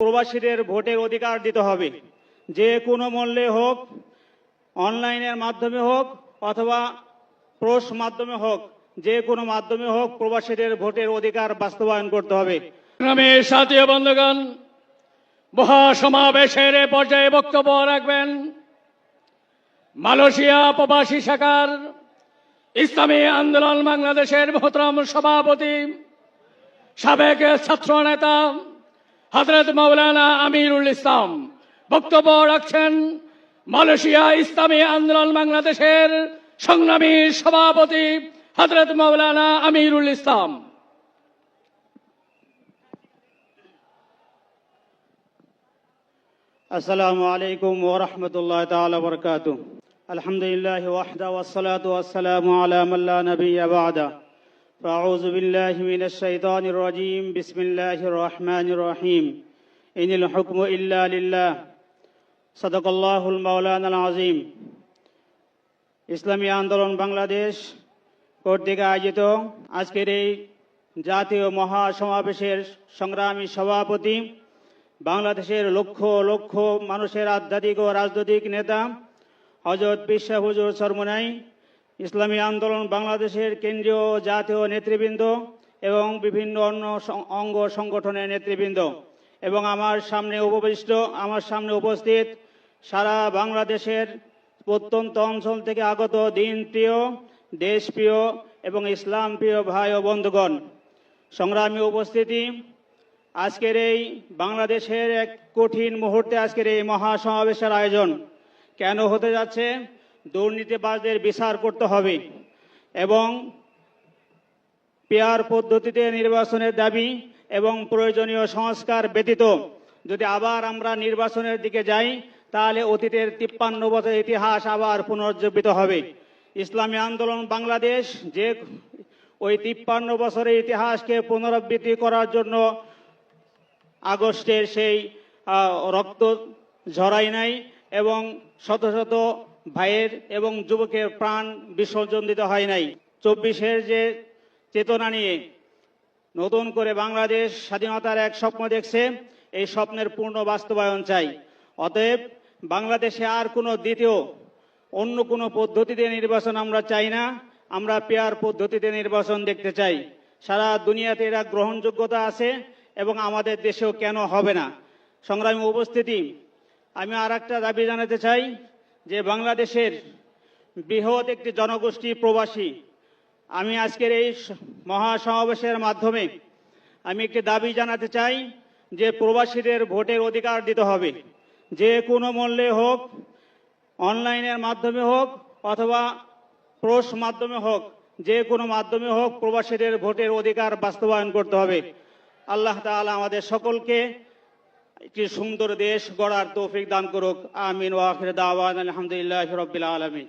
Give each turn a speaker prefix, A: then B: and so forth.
A: প্রবাসীদের ভোটের অধিকার দিতে হবে। যে কোনো মূল্যে হোক, অনলাইনের মাধ্যমে হোক অথবা প্রোস মাধ্যমে হোক, যে কোনো মাধ্যমে হোক প্রবাসীদের ভোটের অধিকার বাস্তবায়ন করতে হবে।
B: সাথীয় বন্ধুগণ, মহাসমাবেশের পর্যায়ে বক্তব্য রাখবেন মালয়েশিয়া প্রবাসী শাখার ইসলামী আন্দোলন বাংলাদেশের মোহতরম সভাপতি, সাবেক ছাত্র নেতা হজরত মৌলানা আমিরুল ইসলাম বক্তব্য রাখছেন মালয়েশিয়া ইসলামী আন্দোলন বাংলাদেশের সংগ্রামী সভাপতি হজরত মৌলানা আমিরুল ইসলাম।
A: আসসালামু আলাইকুম ওরহমতুল্লাহ তাআলা বরকাতু আলহামদুলিল্লাহ ওয়াহদা ওয়াসসালাতু ওয়াসসালামু আলা মান লা নাবিয়্যা বা'দা فأعوذ بالله من الشيطان الرجيم بسم الله الرحمن الرحيم إن الحكم إلا لله صدق الله المولانا العظيم ইসলামী আন্দোলন বাংলাদেশ কর্তৃক আয়োজিত আজকের এই জাতীয় মহাসমাবেশের সংগ্রামী সভাপতি বাংলাদেশের লক্ষ লক্ষ মানুষের আধ্যাত্মিক ও রাজনৈতিক নেতা হজরত বিশ্বা হুজুর সরমনাই ইসলামী আন্দোলন বাংলাদেশের কেন্দ্রীয় জাতীয় নেতৃবৃন্দ এবং বিভিন্ন অন্য অঙ্গ সংগঠনের নেতৃবৃন্দ। এবং আমার সামনে উপবিষ্ট, আমার সামনে উপস্থিত সারা বাংলাদেশের প্রত্যন্ত অঞ্চল থেকে আগত দিন প্রিয় দেশপ্রিয় এবং ইসলাম প্রিয় ভাই ও বন্ধুগণ, সংগ্রামী উপস্থিতি, আজকের এই বাংলাদেশের এক কঠিন মুহূর্তে আজকের এই মহাসমাবেশের আয়োজন কেন হতে যাচ্ছে? দুর্নীতিবাজদের বিচার করতে হবে এবং পেয়ার পদ্ধতিতে নির্বাচনের দাবি এবং প্রয়োজনীয় সংস্কার ব্যতীত। যদি আবার আমরা নির্বাচনের দিকে যাই, তাহলে অতীতের তিপ্পান্ন বছর ইতিহাস আবার পুনর্জীবিত হবে। ইসলামী আন্দোলন বাংলাদেশ যে ওই তিপ্পান্ন বছরের ইতিহাসকে পুনরাবৃত্তি করার জন্য আগস্টের সেই রক্ত ঝরাই নাই এবং শত শত ভাইয়ের এবং যুবকের প্রাণ বিসর্জন দিতে হয় নাই। চব্বিশের যে চেতনা নিয়ে নতুন করে বাংলাদেশ স্বাধীনতার এক স্বপ্ন দেখছে, এই স্বপ্নের পূর্ণ বাস্তবায়ন চাই। অতএব বাংলাদেশে আর কোনো দ্বিতীয়, অন্য কোনো পদ্ধতিতে নির্বাচন আমরা চাই না, আমরা পেয়ার পদ্ধতিতে নির্বাচন দেখতে চাই। সারা দুনিয়াতে এরা গ্রহণযোগ্যতা আছে এবং আমাদের দেশেও কেন হবে না? সংগ্রামী উপস্থিতি, আমি আর একটা দাবি জানাতে চাই যে বাংলাদেশের বৃহৎ একটি জনগোষ্ঠী প্রবাসী, আমি আজকের এই মহাসমাবেশের মাধ্যমে আমি একটি দাবি জানাতে চাই যে প্রবাসীদের ভোটের অধিকার দিতে হবে। যে কোনো মূল্যে হোক, অনলাইনের মাধ্যমে হোক অথবা প্রোস মাধ্যমে হোক, যে কোনো মাধ্যমে হোক প্রবাসীদের ভোটের অধিকার বাস্তবায়ন করতে হবে। আল্লাহ তাআলা আমাদের সকলকে একটি সুন্দর দেশ গড়ার তৌফিক দান করুক। আমিন ওয়াখির দাওয়ান আলহামদুলিল্লাহ রবিল আলমী